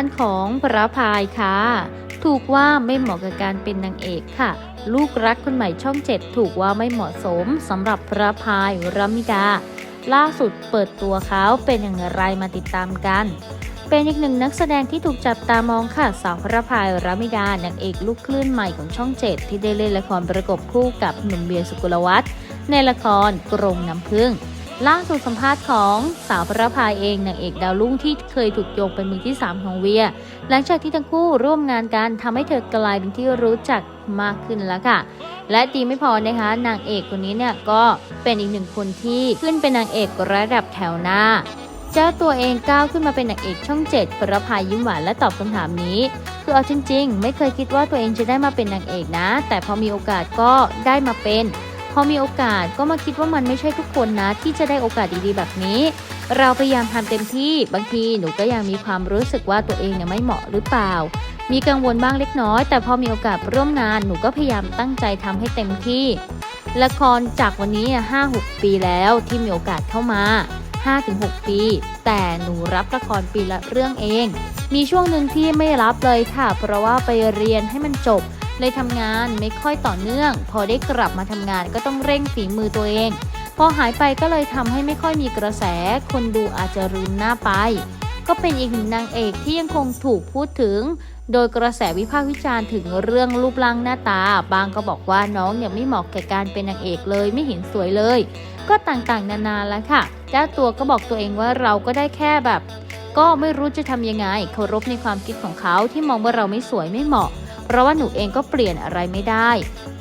านของพระพายค่ะ ถูกว่าไม่เหมาะกับการเป็นนางเอกค่ะ ลูกรักคนใหม่ช่องเจ็ดถูกว่าไม่เหมาะสมสำหรับพระพายรัมิดา ล่าสุดเปิดตัวเขาเป็นอย่างไรมาติดตามกัน เป็นอีกหนึ่งนักแสดงที่ถูกจับตามองค่ะสาวพระพายรามิดานางเอกลูกคลื่นใหม่ของช่องเจ็ดที่ได้เล่นละครประกบคู่กับหนุ่มเบียร์สุกุลวัฒน์ในละครกรงน้ำพึ่ง ล่าสุดสัมภาษณ์ของสาวพระพายเองนางเอกดาวรุ่งที่เคยถูกโยงเป็นมือที่ 3 ของเวีย หลังจากที่ทั้งคู่ร่วมงานกันทำให้เธอกลายเป็นที่รู้จักมากขึ้นแล้วค่ะ และดีไม่พอนะคะ นางเอกคนนี้เนี่ยก็เป็นอีกหนึ่งคนที่ขึ้นเป็นนางเอกระดับแถวหน้าเจ้าตัวเองก้าวขึ้นมาเป็นนางเอกช่องเจ็ดพระพายยิ้มหวานและตอบคำถามนี้ คือเอาจริง ๆ ไม่เคยคิดว่าตัวเองจะได้มาเป็นนางเอกนะ แต่พอมีโอกาสก็ได้มาเป็น พอมีโอกาสก็มาคิดว่ามันไม่ใช่ทุกคนนะ ที่จะได้โอกาสดีๆ แบบนี้ เราพยายามทำเต็มที่บางทีหนูก็ยังมีความรู้สึกว่าตัวเองเนี่ยไม่เหมาะหรือเปล่า มีกังวลบ้างเล็กน้อย แต่พอมีโอกาสร่วมงานหนูก็พยายามตั้งใจทำให้เต็มที่ ละครจากวันนี้ห้าหกปีแล้วที่มีโอกาสเข้ามา 5-6 ปี แต่หนูรับละครปีละเรื่องเอง มีช่วงหนึ่งที่ไม่รับเลยค่ะ เพราะว่าไปเรียนให้มันจบ เลยทำงานไม่ค่อยต่อเนื่อง พอได้กลับมาทำงานก็ต้องเร่งฝีมือตัวเอง พอหายไปก็เลยทำให้ไม่ค่อยมีกระแส คนดูอาจจะลืมหน้าไป ก็เป็นอีกหนึ่งนางเอกที่ยังคงถูกพูดถึง โดยกระแสวิพากษ์วิจารณ์ถึงเรื่องรูปร่างหน้าตา บางก็บอกว่าน้องเนี่ยไม่เหมาะแก่การเป็นนางเอกเลยไม่เห็นสวยเลย ก็ต่างๆ นานาแล้วค่ะเจ้าตัวก็บอกตัวเองว่าเราก็ได้แค่แบบก็ไม่รู้จะทำยังไงเคารพในความคิดของเขาที่มองว่าเราไม่สวยไม่เหมาะ เพราะว่าหนูเองก็เปลี่ยนอะไรไม่ได้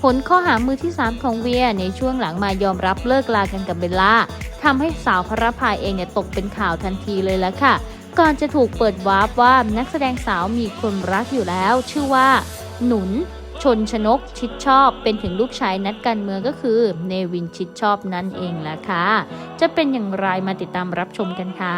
ผลข้อหามือที่ 3 ของเวียในช่วงหลังมายอมรับเลิกลากันกับเบลล่าทำให้สาวพระพายเองเนี่ยตกเป็นข่าวทันทีเลยแล้วค่ะ ก่อนจะถูกเปิดวาร์ปว่านักแสดงสาวมีคนรักอยู่แล้ว ชื่อว่า หนุนชนชนกชิดชอบเป็นถึงลูกชายนัดการเมืองก็คือ เนวินชิดชอบนั่นเองแหละค่ะ จะเป็นอย่างไรมาติดตามรับชมกันค่ะ